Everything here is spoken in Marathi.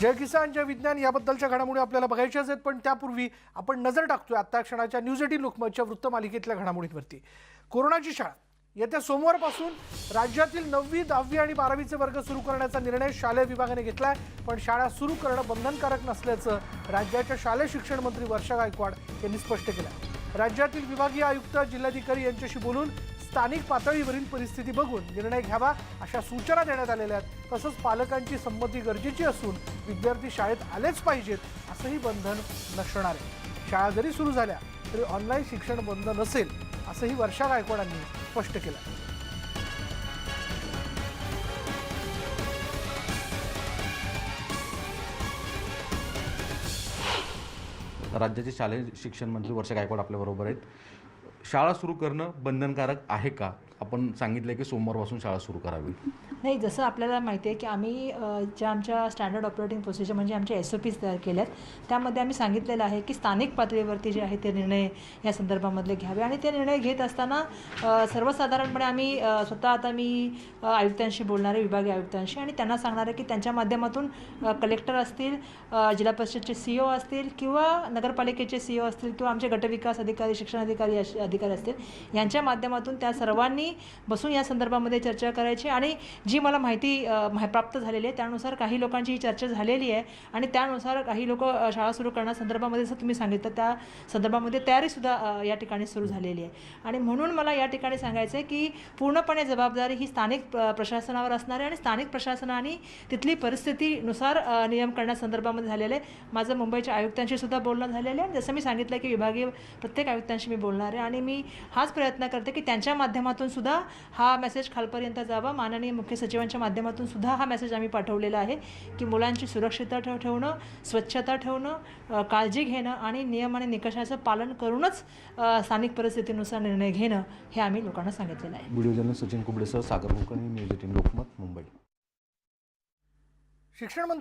जय किसान जय विज्ञान याबद्दलच्या घडामोडी आपल्याला बघायच्याच आहेत पण त्यापूर्वी आपण नजर टाकतोय आत्ता क्षणाच्या न्यूज एटीन लोकमतच्या वृत्तमालिकेतल्या घडामोडींवरती. कोरोनाची शाळा. येत्या सोमवारपासून राज्यातील नववी दहावी आणि बारावीचे वर्ग सुरू करण्याचा निर्णय शालेय विभागाने घेतला आहे पण शाळा सुरू करणं बंधनकारक नसल्याचं राज्याच्या शालेय शिक्षण मंत्री वर्षा गायकवाड यांनी स्पष्ट केलं राज्यातील विभागीय आयुक्त जिल्हाधिकारी यांच्याशी बोलून स्थानिक पातळीवरील परिस्थिती बघून निर्णय घ्यावा अशा सूचना देण्यात आलेल्या आहेत. तसंच पालकांची संमती गरजेची असून विद्यार्थी शाळेत आलेच पाहिजेत असंही बंधन नसणार आहे. शाळा जरी सुरू झाल्या तरी ऑनलाईन शिक्षण बंद नसेल असंही वर्षा गायकवाडांनी स्पष्ट केलं. राज्याचे शालेय शिक्षण मंत्री वर्षा गायकवाड आपल्याबरोबर आहेत. शाळा सुरू करणं बंधनकारक आहे का? आपण सांगितलं की सोमवारपासून शाळा सुरू करावी. नाही जसं आपल्याला माहिती आहे की आम्ही ज्या आमच्या स्टँडर्ड ऑपरेटिंग प्रोसिजर म्हणजे आमच्या एस ओ पीज तयार केल्यात त्यामध्ये आम्ही सांगितलेलं आहे की स्थानिक पातळीवरती जे आहे ते निर्णय या संदर्भामधले घ्यावे आणि ते निर्णय घेत असताना सर्वसाधारणपणे आम्ही स्वतः आता मी आयुक्तांशी बोलणारे विभागीय आयुक्तांशी आणि त्यांना सांगणार आहे की त्यांच्या माध्यमातून कलेक्टर असतील जिल्हा परिषदचे सी ओ असतील किंवा नगरपालिकेचे सी ओ असतील किंवा आमचे गटविकास अधिकारी शिक्षण अधिकारी अश- अधिकारी असतील यांच्या माध्यमातून त्या सर्वांनी बसून या संदर्भामध्ये चर्चा करायची आणि जी मला माहिती माहि- प्राप्त झालेली आहे त्यानुसार काही लोकांची ही चर्चा झालेली आहे आणि त्यानुसार काही लोक शाळा सुरू करण्यासंदर्भामध्ये जसं तुम्ही सांगितलं त्या संदर्भामध्ये तयारीसुद्धा या ठिकाणी सुरू झालेली आहे. आणि म्हणून मला या ठिकाणी सांगायचं आहे की पूर्णपणे जबाबदारी ही स्थानिक प्रशासनावर असणार आहे आणि स्थानिक प्रशासनाने तिथली परिस्थितीनुसार नियम करण्यासंदर्भामध्ये झालेलं आहे. माझं मुंबईच्या आयुक्तांशी सुद्धा बोलणं झालेलं आहे. आणि जसं मी सांगितलं की विभागीय प्रत्येक आयुक्तांशी मी बोलणार आहे आणि मी हाच प्रयत्न करते की त्यांच्या माध्यमातून सुद्धा हा मेसेज खालपर्यंत जावा. माननीय मुख्य सचिवांच्या माध्यमातून सुद्धा हा मेसेज आम्ही पाठवलेला आहे की मुलांची सुरक्षितता ठेव ठेवणं स्वच्छता ठेवणं काळजी घेणं आणि नियम आणि निकषाचं पालन करूनच स्थानिक परिस्थितीनुसार निर्णय घेणं हे आम्ही लोकांना सांगितलेलं आहे. व्हिडिओ जर्नलिस्ट सचिन कुबडेसह सागर कुलकर्णी न्यूज एटीन लोकमत मुंबई. शिक्षण मंत्री